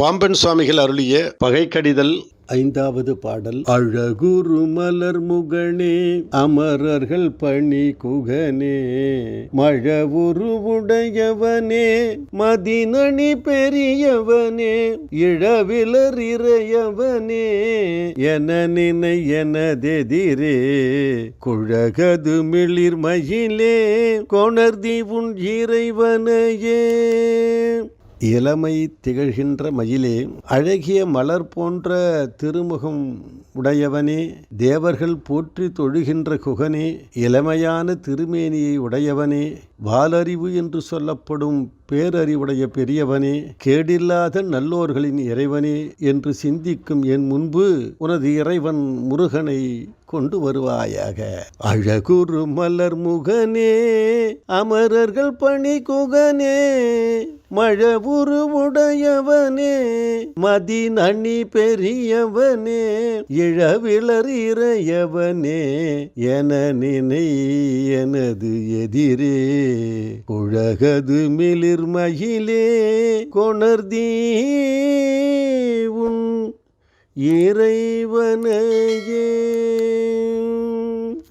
பாம்பன் சுவாமிகள் அருளிய பகைக்கடிதல். ஐந்தாவது பாடல். அழகுரு மலர் முகனே அமரர்கள் பணி குகனே மழவுரு உடையவனே மதினணி பெரியவனே இழவிலர் இறையவனே என நினை எனதெதிரே குழகது மிளிர் மயிலே கொணர்தி உன் இறைவனையே. இளமை திகழ்கின்ற மயிலே அழகிய மலர் போன்ற திருமுகம் உடையவனே தேவர்கள் போற்றி தொழுகின்ற குகனே இளமையான திருமேனியை உடையவனே வாலறிவு என்று சொல்லப்படும் பேரறிவுடைய பெரியவனே கேடில்லாத நல்லோர்களின் இறைவனே என்று சிந்திக்கும் என் முன்பு உனது இறைவன் முருகனை கொண்டு வருவாயாக. அழகுரு மலர் முகனே அமரர்கள் பணி குகனே மழவுரு உடையவனே மதிநனி பெரியவனே இழவிலர் இறையவனே என நினை எனது எதிரே. குழகது மிளிர் மகிழே கொணர்தீ உன் இறைவனையே.